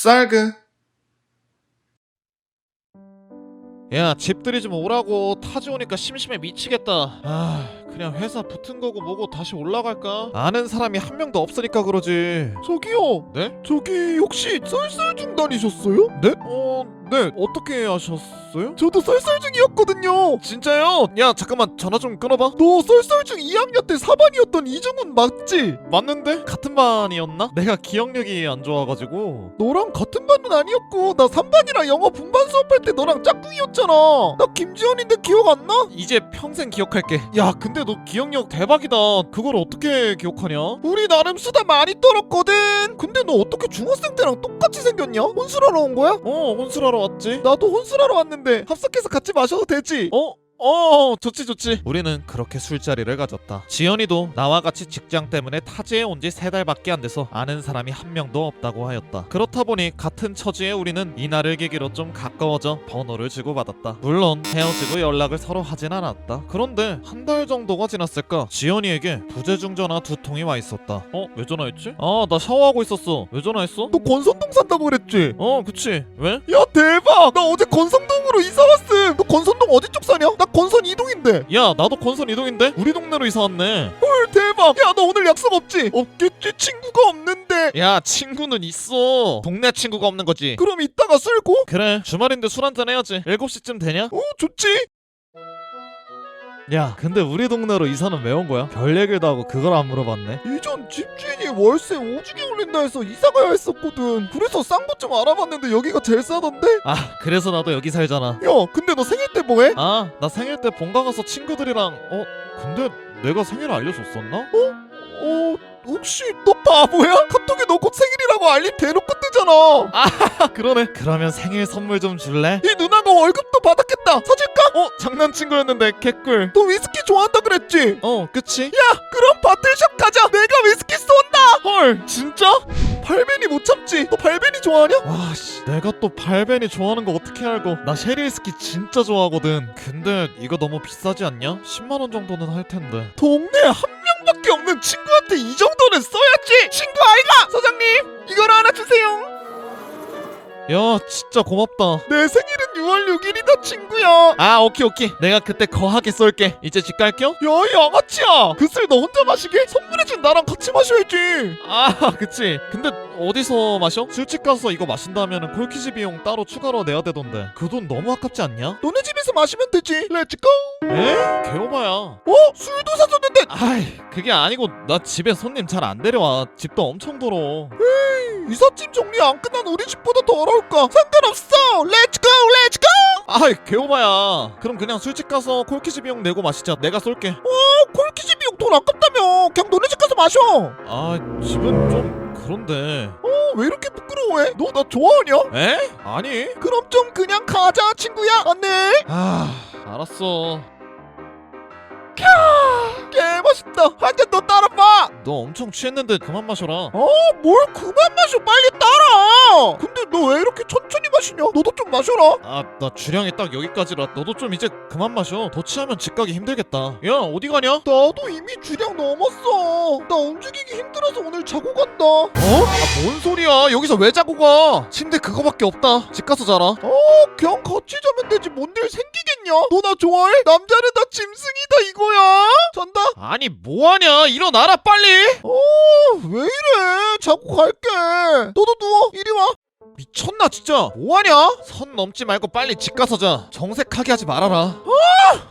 쌀그 야 집들이 좀 오라고 타지 오니까 심심해 미치겠다 아 그냥 회사 붙은 거고 뭐고 다시 올라갈까? 아는 사람이 한 명도 없으니까 그러지 저기요 네? 저기 혹시 썰썰중 다니셨어요? 네? 어... 네 어떻게 하셨어요? 저도 썰썰 중이었거든요 진짜요? 야 잠깐만 전화 좀 끊어봐 너 썰썰 중 2학년 때 4반이었던 이정훈 맞지? 맞는데? 같은 반이었나? 내가 기억력이 안 좋아가지고 너랑 같은 반은 아니었고 나 3반이랑 영어 분반 수업할 때 너랑 짝꿍이었잖아 나 김지현인데 기억 안 나? 이제 평생 기억할게 야 근데 너 기억력 대박이다 그걸 어떻게 기억하냐? 우리 나름 수다 많이 떨었거든 근데 너 어떻게 중학생 때랑 똑같이 생겼냐? 혼술하러 온 거야? 어 혼술하러 왔지 나도 혼술하러 왔는데 합석해서 같이 마셔도 되지? 어? 어 좋지 좋지 우리는 그렇게 술자리를 가졌다 지연이도 나와 같이 직장 때문에 타지에 온 지 세 달밖에 안 돼서 아는 사람이 한 명도 없다고 하였다 그렇다 보니 같은 처지에 우리는 이날을 계기로 좀 가까워져 번호를 주고받았다 물론 헤어지고 연락을 서로 하진 않았다 그런데 한 달 정도가 지났을까 지연이에게 부재중 전화 두 통이 와 있었다 어? 왜 전화했지? 아 나 샤워하고 있었어 왜 전화했어? 너 권선동 산다고 그랬지? 어 그치 왜? 야 대박! 나 어제 권선동으로 이사 왔음. 어디 쪽 사냐? 나 권선 이동인데. 야 나도 건선 이동인데? 우리 동네로 이사 왔네 헐 대박! 야 너 오늘 약속 없지? 없겠지 친구가 없는데. 야 친구는 있어 동네 친구가 없는 거지 그럼 이따가 쓸고? 그래 주말인데 술 한잔 해야지 7시쯤 되냐? 어 좋지. 야 근데 우리 동네로 이사는 왜 온 거야? 별 얘기도 하고 그걸 안 물어봤네 이전 집주인이 월세 오지게 올린다 해서 이사 가야 했었거든. 그래서 싼곳좀 알아봤는데 여기가 제일 싸던데? 아 그래서 나도 여기 살잖아 야 근데 너 생일 때 뭐해? 아 나 생일 때 본가 가서 친구들이랑 어? 근데 내가 생일 알려줬었나? 어 혹시 너 바보야? 카톡에 너 곧 생일이라고 알림 대놓고 뜨잖아. 아 그러네 그러면 생일 선물 좀 줄래? 이 누나가 월급도 받았겠다. 사줄까? 어 장난친 거였는데 개꿀 너 위스키 좋아한다 그랬지? 어 그치? 야 그럼 바틀샵 가자. 내가 위스키 쏜다. 헐 진짜? 발베니 못 참지. 너 발베니 좋아하냐? 와씨 내가 또 발벤이 좋아하는 거 어떻게 알고 나 쉐리스키 진짜 좋아하거든 근데 이거 너무 비싸지 않냐? 10만 원 정도는 할 텐데 동네에 한 명밖에 없는 친구한테 이 정도는 써야지. 친구 아이가 사장님 이걸 하나 주세요. 야 진짜 고맙다 내 생일은 6월 6일이다 친구야. 아 오케이 오케이 내가 그때 거하게 쏠게 이제 집 갈게요? 야 양아치야. 그 술 너 혼자 마시게? 선물해준 나랑 같이 마셔야지. 아 그치 근데 어디서 마셔? 술집 가서 이거 마신다면 콜키지 비용 따로 추가로 내야 되던데 그 돈 너무 아깝지 않냐? 너네 집에서 마시면 되지. 렛츠고. 에? 개오바야 어? 술도 사줬는데 아이 그게 아니고 나 집에 손님 잘 안 데려와 집도 엄청 더러 이삿짐 정리 안 끝난 우리 집보다 더러울까? 상관없어. 렛츠고 렛츠고. 아이 개오바야 그럼 그냥 술집 가서 콜키지 비용 내고 마시자 내가 쏠게 어 콜키지 비용 돈 아깝다며. 그냥 너네 집 가서 마셔. 어, 아 집은 좀 그런데 왜 이렇게 부끄러워해? 너 나 좋아하냐? 에? 아니 그럼 좀 그냥 가자 친구야. 안내. 아 알았어 개 맛있다. 한잔더 따라봐. 너 엄청 취했는데 그만 마셔라 어, 뭘 그만 마셔. 빨리 따라. 근데 너 왜 이렇게 천천히 마시냐? 너도 좀 마셔라. 아 나 주량이 딱 여기까지라 너도 좀 이제 그만 마셔 더 취하면 집 가기 힘들겠다 야 어디 가냐? 나도 이미 주량 넘었어. 나 움직이기 힘들어서 오늘 자고 간다. 어? 아 뭔 소리야 여기서 왜 자고 가 침대 그거밖에 없다 집 가서 자라 어, 그냥 같이 자면 되지. 뭔 일 생기겠냐? 너 나 좋아해? 남자는 다 짐승이다 이거야. 잔다. 아니 뭐하냐 일어나라 빨리 어, 왜 이래? 자고 갈게. 너도 누워. 이리 와. 미쳤나 진짜 뭐하냐? 선 넘지 말고 빨리 집 가서 자 정색하게 하지 말아라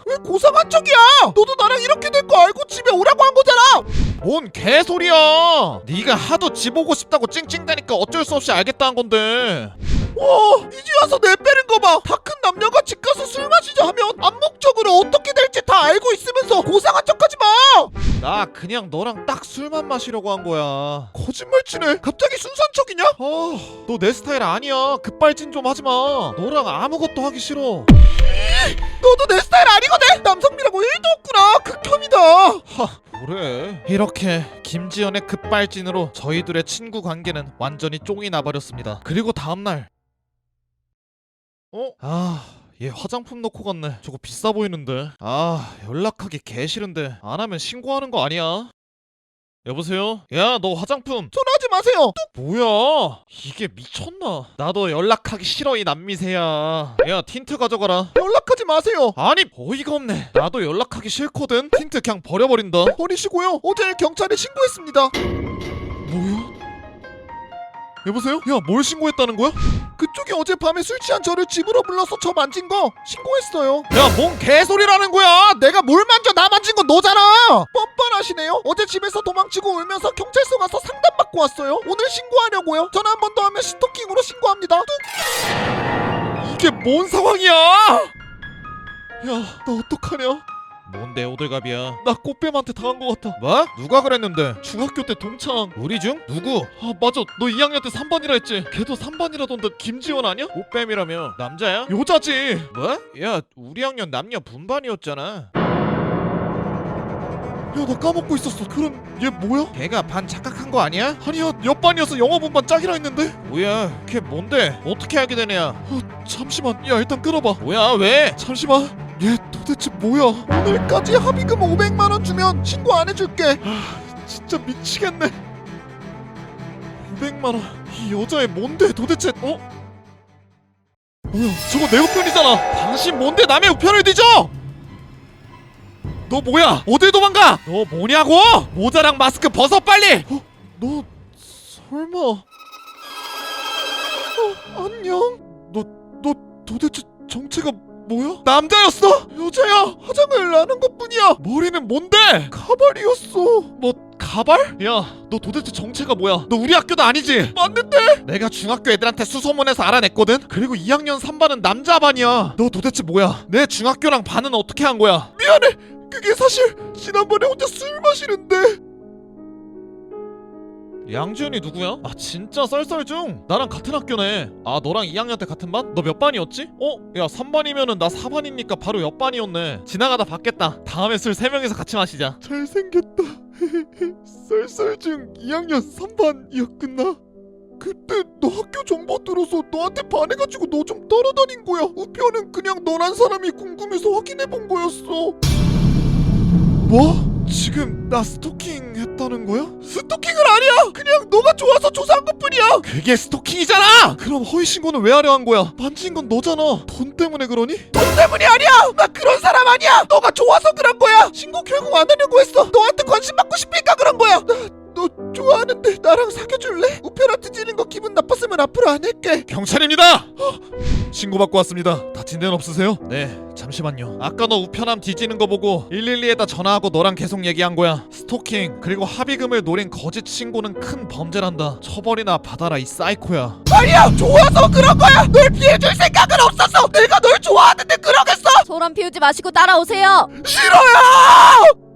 왜 고상한 척이야? 너도 나랑 이렇게 될 거 알고 집에 오라고 한 거잖아. 뭔 개소리야 네가 하도 집 오고 싶다고 찡찡대니까 어쩔 수 없이 알겠다 한 건데 와, 이제 와서 내 빼는 거 봐. 다 큰 남녀가 집 가서 술 마시자 하면 암묵적으로 어떻게 될지 다 알고 있으면서 고상한 척하지 마. 나 그냥 너랑 딱 술만 마시려고 한 거야 거짓말 치네. 갑자기 순수한 척이냐? 아, 너내 스타일 아니야. 급발진 좀 하지 마. 너랑 아무것도 하기 싫어. 너도 내 스타일 아니거든. 남성미라고 1도 없구나. 극혐이다. 하, 뭐래? 이렇게 김지연의 급발진으로 저희 둘의 친구 관계는 완전히 쫑이 나버렸습니다. 그리고 다음 날, 어? 아. 얘 화장품 넣고 갔네. 저거 비싸 보이는데. 아, 연락하기 개 싫은데 안 하면 신고하는 거 아니야? 여보세요? 야 너 화장품. 전화하지 마세요. 뭐야? 이게 미쳤나? 나도 연락하기 싫어 이 남미새야. 야 틴트 가져가라. 연락하지 마세요. 아니 어이가 없네. 나도 연락하기 싫거든. 틴트 그냥 버려버린다. 버리시고요. 어제 경찰에 신고했습니다. 뭐야? 여보세요? 야 뭘 신고했다는 거야? 그쪽이 어젯밤에 술 취한 저를 집으로 불러서 저 만진 거 신고했어요. 야 뭔 개소리라는 거야? 내가 뭘 만져? 나 만진 건 너잖아! 뻔뻔하시네요. 어제 집에서 도망치고 울면서 경찰서 가서 상담받고 왔어요. 오늘 신고하려고요. 전화 한 번 더 하면 스토킹으로 신고합니다. 뚝. 이게 뭔 상황이야? 야 너 어떡하냐 뭔데 오들갑이야 나 꽃뱀한테 당한 것 같아 뭐? 누가 그랬는데? 중학교 때 동창 우리 중? 누구? 아 맞아 너 2학년 때 3반이라 했지 걔도 3반이라던데 김지원 아니야? 꽃뱀이라며 남자야? 여자지 뭐? 야 우리 학년 남녀 분반이었잖아 야 나 까먹고 있었어 그럼 얘 뭐야? 걔가 반 착각한 거 아니야? 아니야 옆반이어서 영어 분반 짝이라 했는데 뭐야 걔 뭔데? 어떻게 알게 되냐 어, 잠시만 야 일단 끊어봐 뭐야 왜? 잠시만 얘도 대체 뭐야? 오늘까지 합의금 500만 원 주면 신고 안 해줄게. 진짜 미치겠네. 500만 원. 이 여자애 뭔데 도대체? 어? 뭐야 저거 내 우편이잖아. 당신 뭔데 남의 우편을 뒤져? 너 뭐야? 어딜 도망가? 너 뭐냐고? 모자랑 마스크 벗어 빨리! 너 설마. 어, 안녕? 너 너 도대체 정체가 뭐야? 남자였어 여자야 화장을 안 한 것뿐이야 머리는 뭔데 가발이었어 뭐 가발? 야, 너 도대체 정체가 뭐야? 너 우리 학교도 아니지? 맞는데 내가 중학교 애들한테 수소문해서 알아냈거든? 그리고 2학년 3반은 남자 반이야. 너 도대체 뭐야? 내 중학교랑 반은 어떻게 한 거야? 미안해 그게 사실 지난번에 혼자 술 마시는데 양지훈이 누구야? 아 진짜 썰썰중 나랑 같은 학교네 아 너랑 2학년 때 같은 반? 너 몇 반이었지? 어? 야 3반이면은 나 4반이니까 바로 옆 반이었네 지나가다 봤겠다 다음에 술 3명이서 같이 마시자 잘생겼다 썰썰중 2학년 3반이었구나 그때 너 학교 정보 들어서 너한테 반해가지고 너 좀 따라다닌 거야 우편은 그냥 너란 사람이 궁금해서 확인해본 거였어 뭐? 지금 나 스토킹 했다는 거야? 스토킹은 아니야! 그냥 너가 좋아서 조사한 것 뿐이야! 그게 스토킹이잖아! 그럼 허위 신고는 왜 하려 한 거야? 만진 건 너잖아. 돈 때문에 그러니? 돈 때문이 아니야. 나 그런 사람 아니야. 너가 좋아서 그런 거야. 신고 결국 안 하려고 했어. 너한테 관심 받고 싶으니까 그런 거야. 나 너 좋아하는데 나랑 사귀어줄래? 우편한테 찌는 거 기분 나빴으면 앞으로 안 할게. 경찰입니다! 신고 받고 왔습니다. 다친 데는 없으세요? 네 잠시만요 아까 너 우편함 뒤지는 거 보고 112에다 전화하고 너랑 계속 얘기한 거야 스토킹 그리고 합의금을 노린 거짓 신고는 큰 범죄란다 처벌이나 받아라 이 사이코야 아니야. 좋아서 그런 거야. 널 피해줄 생각은 없었어. 내가 널 좋아하는데 그러겠어? 소란 피우지 마시고 따라오세요. 싫어요.